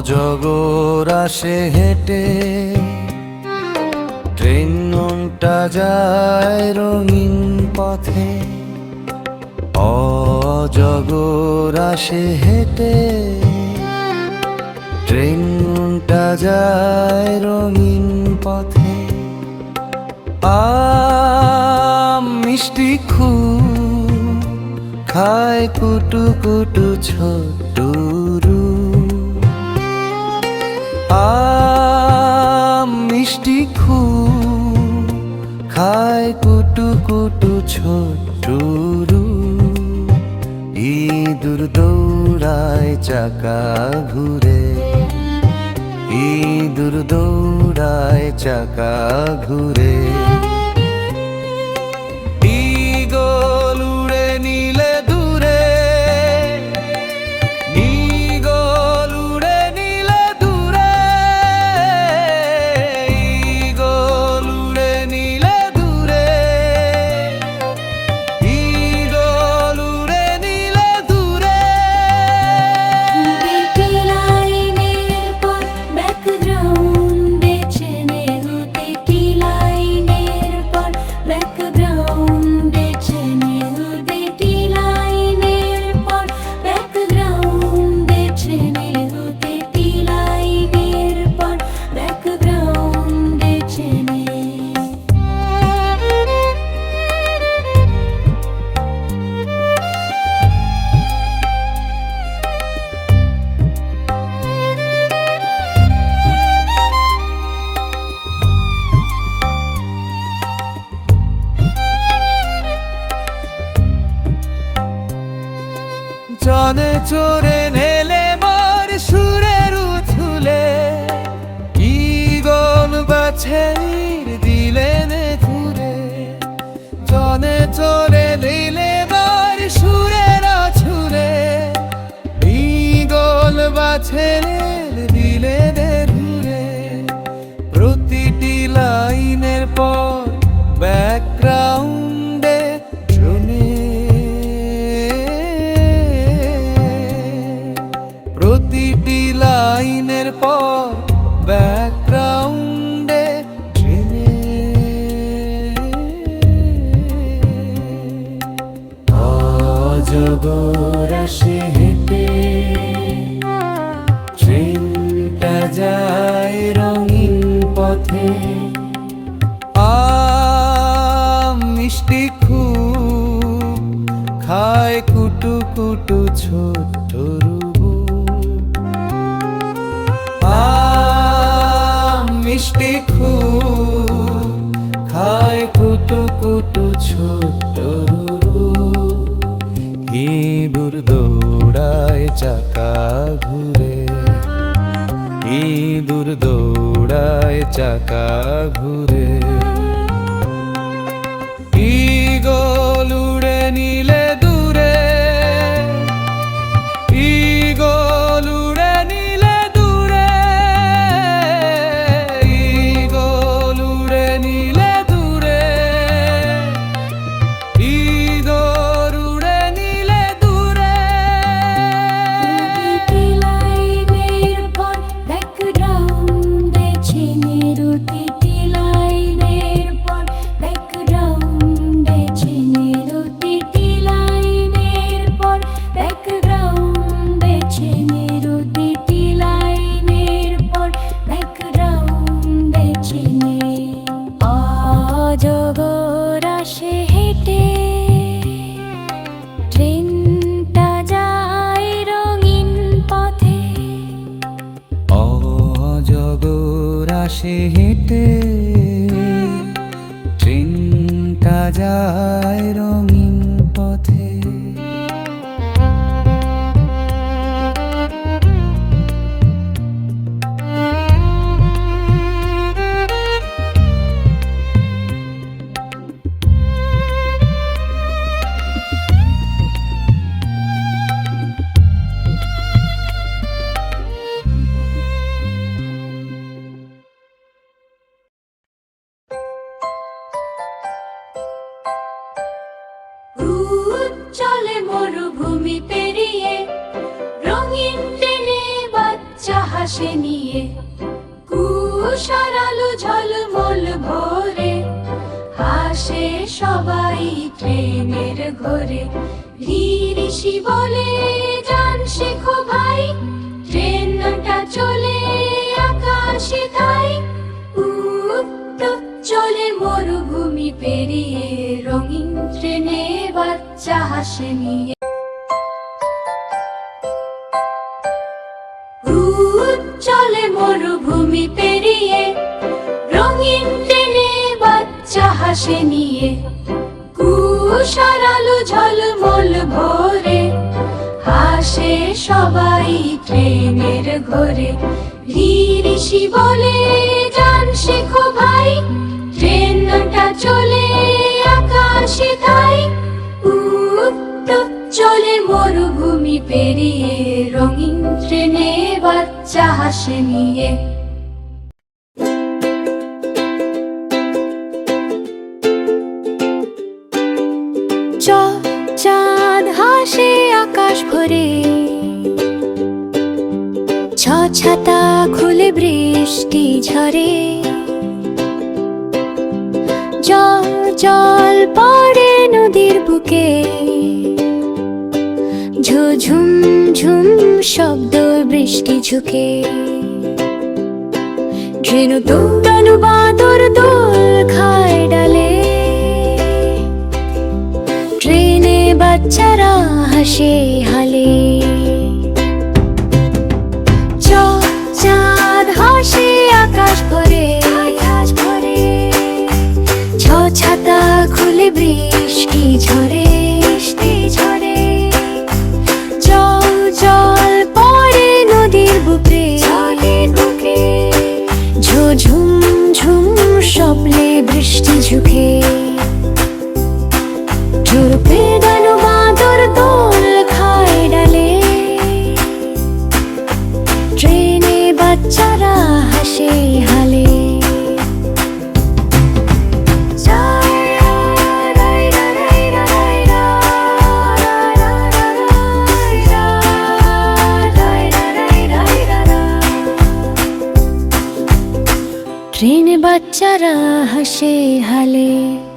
অজগর আসে হেঁটে ট্রেনটা যায় রঙিন পথে। অজগর আসে হেঁটে ট্রেনটা যায় রঙিন পথে। আম মিষ্টি খুব, খায় কুটু কুটু ছোট্টরু আম মিষ্টি খু খায় কুটু কুটু ছোট্টুরু ইঁদুর দৌড়ায় চাকা ঘুরে। ইঁদুর দৌড়ায় চাকা ঘুরে। জনে চোরে নেলে মোর সুরের উথুলে ঈগল বাছের দিলেন ধুরে জনে চোরে নিলে মোর সুরের ছুলে ঈগল বাছের দিলেন ধুরে প্রতিটি লাইনের পর ব্যাকগ্রাউন্ডে অজগর আসে হেঁটে, ট্রেনটা যায় রঙিন পথে। মিষ্টি খুব, খায় কুটু কুটু ছোট্ট রুবু মিষ্টি খুব, খায় কুটু কুটু ছোট্ট ইঁদুর দৌড়ায় চাকা ঘুরে। আসে হেঁটে ট্রেনটা যায়। মরুভূমি পেরিয়ে, রঙিন ট্রেনে বাচ্চা হাসে নিয়ে। কুষার ঝলমল ভোরে, হাসে সবাই ট্রেনের ঘরে। ঋষি বলে যান শেখো ভাই, ট্রেনটা চলে আকাশে তাই চলে মরুভূমি পেরিয়ে, রঙিন ট্রেনে বাচ্চা হাসে নিয়ে। চলে মরুভূমি পেরিয়ে, রঙিন ট্রেনে বাচ্চা হাসে নিয়ে কুষার আলো ঝলমল ভোরে, হাসে সবাই ট্রেনের ঘরে। ঋষি বলে যান শেখো ভাই, ট্রেনটা চলে আকাশে তাই চলে মরুভূমি পেরিয়ে, রঙিন ট্রেনে বাচ্চা হাসে নিয়ে। চাঁদ হাসে আকাশ ভরে। ছ, ছাতা খুলে বৃষ্টি ঝরে। জল জল পড়ে নদীর বুকে। ঝুঝুম ঝুম শব্দ বৃষ্টি ঝুঁকে। ট্রেন দৌড়ানো বাদর দোল খায় ডালে। ট্রেনে বাচ্চারা হাসে হালে। বাচ্চারা হাসে হালে।